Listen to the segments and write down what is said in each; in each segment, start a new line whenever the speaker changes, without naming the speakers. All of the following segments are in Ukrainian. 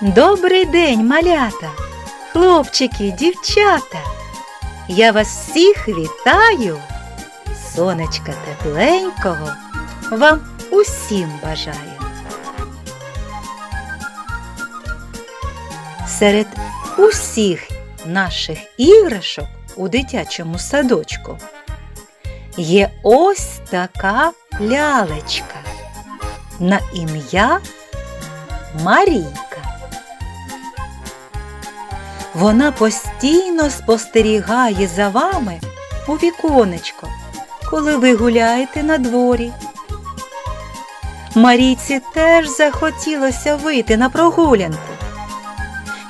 Добрий день, малята, хлопчики, дівчата. Я вас всіх вітаю. Сонечка тепленького вам усім бажаю. Серед усіх наших іграшок у дитячому садочку є ось така лялечка на ім'я Марійка. Вона постійно спостерігає за вами у віконечко, коли ви гуляєте на дворі. Марійці теж захотілося вийти на прогулянку.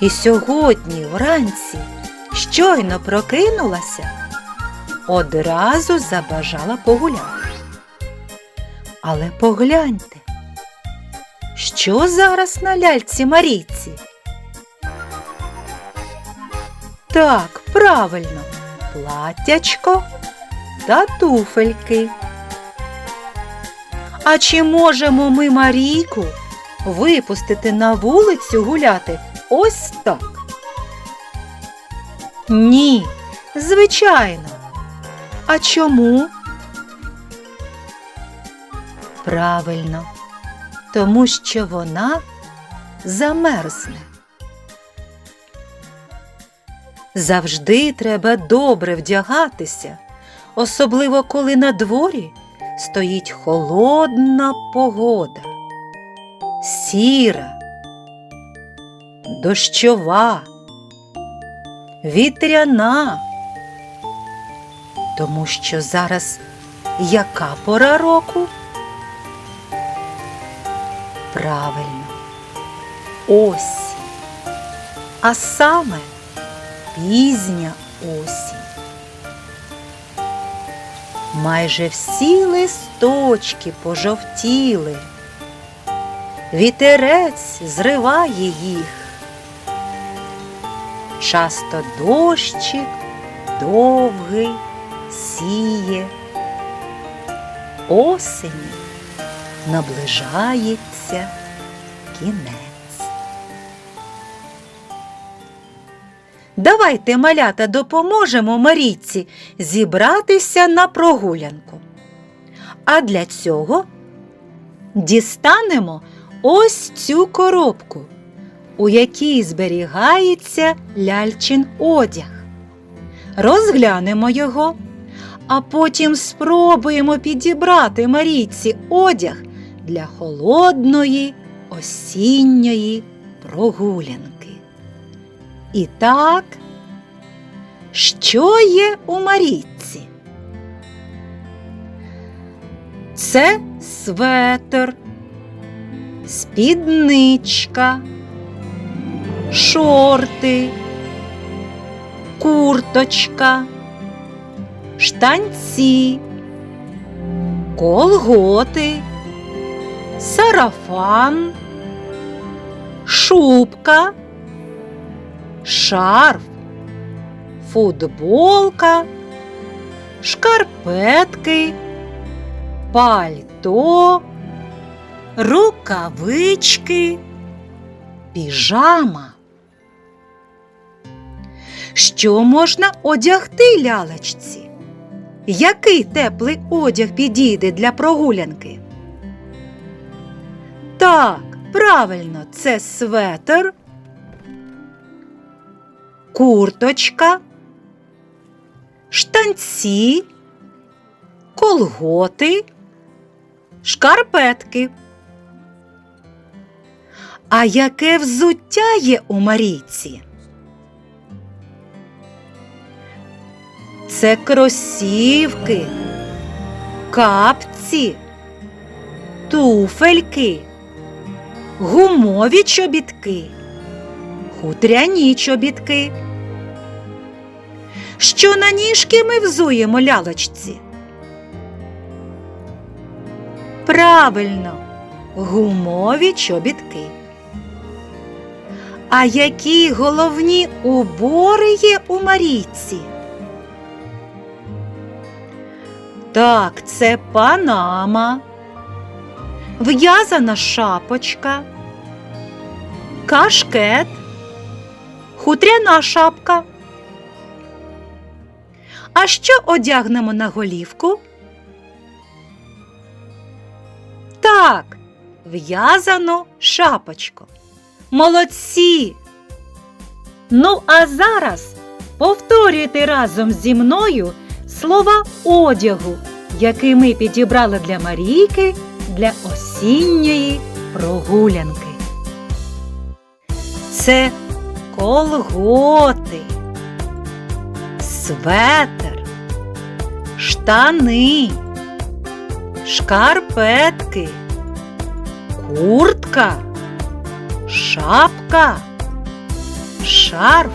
І сьогодні вранці щойно прокинулася, одразу забажала погуляти. Але погляньте, що зараз на ляльці Марійці? Так, правильно, платтячко та туфельки. А чи можемо ми Марійку випустити на вулицю гуляти ось так? Ні, звичайно. А чому? Правильно, тому що вона замерзне. Завжди треба добре вдягатися, особливо коли на дворі стоїть холодна погода, сіра, дощова, вітряна. Тому що зараз яка пора року? Правильно, ось, а саме пізня осінь. Майже всі листочки пожовтіли, вітерець зриває їх. Часто дощик довгий сіє, осені наближається кінець. Давайте, малята, допоможемо Марійці зібратися на прогулянку. А для цього дістанемо ось цю коробку, у якій зберігається ляльчин одяг. Розглянемо його, а потім спробуємо підібрати Марійці одяг для холодної осінньої прогулянки. І так, що є у Марійці? Це светр, спідничка, шорти, курточка, штанці, колготи, сарафан, шубка шарф, футболка, шкарпетки, пальто, рукавички, піжама. Що можна одягти лялечці? Який теплий одяг підійде для прогулянки? Так, правильно, це светр курточка, штанці, колготи, шкарпетки. А яке взуття є у Марійці? Це кросівки, капці, туфельки, гумові чобітки, хутряні чобітки. Що на ніжки ми взуємо лялочці? Правильно, гумові чобітки. А які головні убори є у Марійці? Так, це панама, в'язана шапочка, кашкет, хутряна шапка. А що одягнемо на голівку? Так, в'язану шапочку. Молодці! Ну, а зараз повторюйте разом зі мною слова одягу, який ми підібрали для Марійки для осінньої прогулянки. Це колготи, светр, штани, шкарпетки, куртка, шапка, шарф,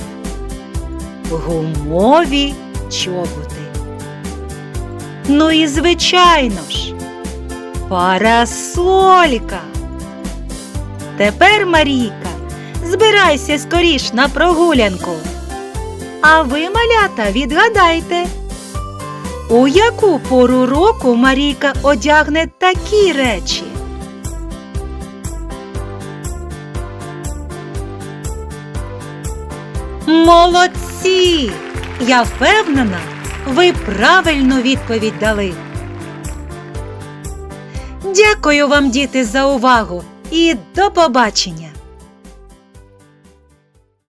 гумові чоботи. Ну і звичайно ж, парасолька. Тепер, Марійка, збирайся скоріш на прогулянку. А ви, малята, відгадайте, у яку пору року Марійка одягне такі речі? Молодці! Я впевнена, ви правильну відповідь дали. Дякую вам, діти, за увагу і до побачення!